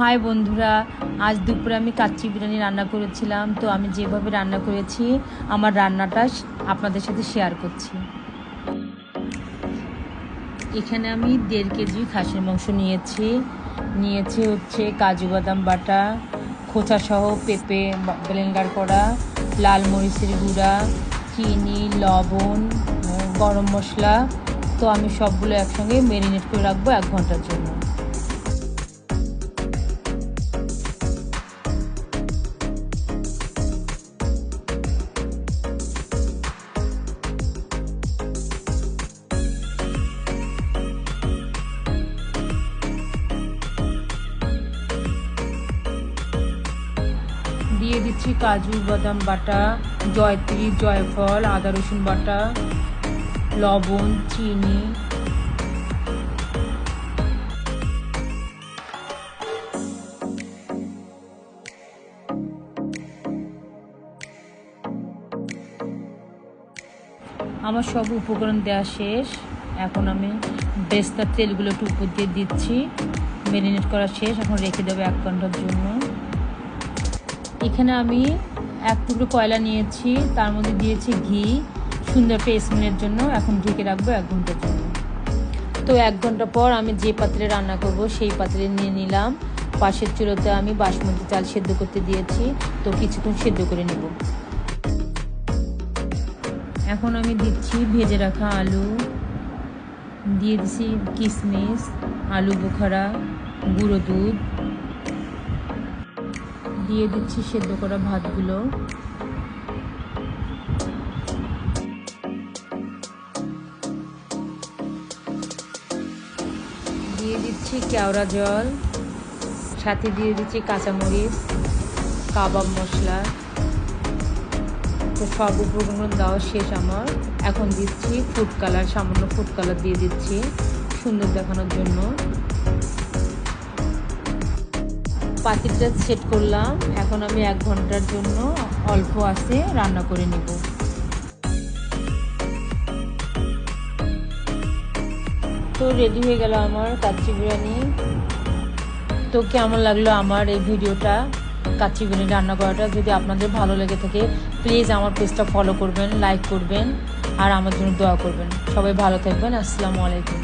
High বন্ধুরা, আজ দুপুরে আমি কাচ্চি বিরিয়ানি রান্না করেছিলাম, তো আমি যেভাবে রান্না করেছি, আমার রান্নাটা আপনাদের সাথে শেয়ার করছি। এখানে আমি দেড় কেজি খাসির মাংস নিয়েছি। নিয়েছি হচ্ছে কাজু বাদাম বাটা খোসা সহ পেঁপে ব্লেন্ডার করা, লাল মরিচের গুঁড়া, চিনি, লবণ, গরম মশলা, তো আমি সবগুলো একসঙ্গে ম্যারিনেট করে রাখব এক ঘণ্টার জন্য। দিয়ে দিচ্ছি কাজু, বাদাম বাটা, জয়ত্রী, জয়ফল, আদা, রসুন বাটা, লবণ, চিনি। আমার সব উপকরণ দেওয়া শেষ। এখন আমি বেস্তার তেলগুলো একটু উপর দিয়ে দিচ্ছি। ম্যারিনেট করা শেষ। এখন রেখে দেবো এক ঘণ্টার জন্য। এখানে আমি এক টুকরো কয়লা নিয়েছি, তার মধ্যে দিয়েছি ঘি, সুন্দর একটা জন্য। এখন ঢেকে রাখব এক ঘণ্টার জন্য। তো এক ঘণ্টা পর আমি যে পাত্রে রান্না করব, সেই পাত্রে নিয়ে নিলাম। পাশের চুলোতে আমি বাসমতি চাল সেদ্ধ করতে দিয়েছি। তো কিছুক্ষণ সেদ্ধ করে নেব। এখন আমি দিচ্ছি ভেজে রাখা আলু। দিয়ে দিচ্ছি কিশমিশ আলু বোখারা, গুঁড়ো দুধ। দিয়ে দিচ্ছি সেদ্ধ করা ভাতগুলো। দিয়ে দিচ্ছি কেওড়া জল। সাথে দিয়ে দিচ্ছি কাঁচামরিচ, কাবাব মশলা। তো সব উপকরণ দেওয়া শেষ আমার। এখন দিচ্ছি ফুড কালার সামান্য ফুড কালার দিয়ে দিচ্ছি সুন্দর দেখানোর জন্য। পাতিলটা সেট করলাম। এখন আমি এক ঘণ্টার জন্য অল্প আছে রান্না করে নেব। তো রেডি হয়ে গেল আমার কাচ্চি বিরিয়ানি। তো কেমন লাগল আমার এই ভিডিওটা, কাচ্চি বিরিয়ানি রান্না করাটা? যদি আপনাদের ভালো লেগে থাকে প্লিজ আমার পেজটা ফলো করবেন লাইক করবেন, আর আমার জন্য দোয়া করবেন। সবাই ভালো থাকবেন, আসসালামু আলাইকুম।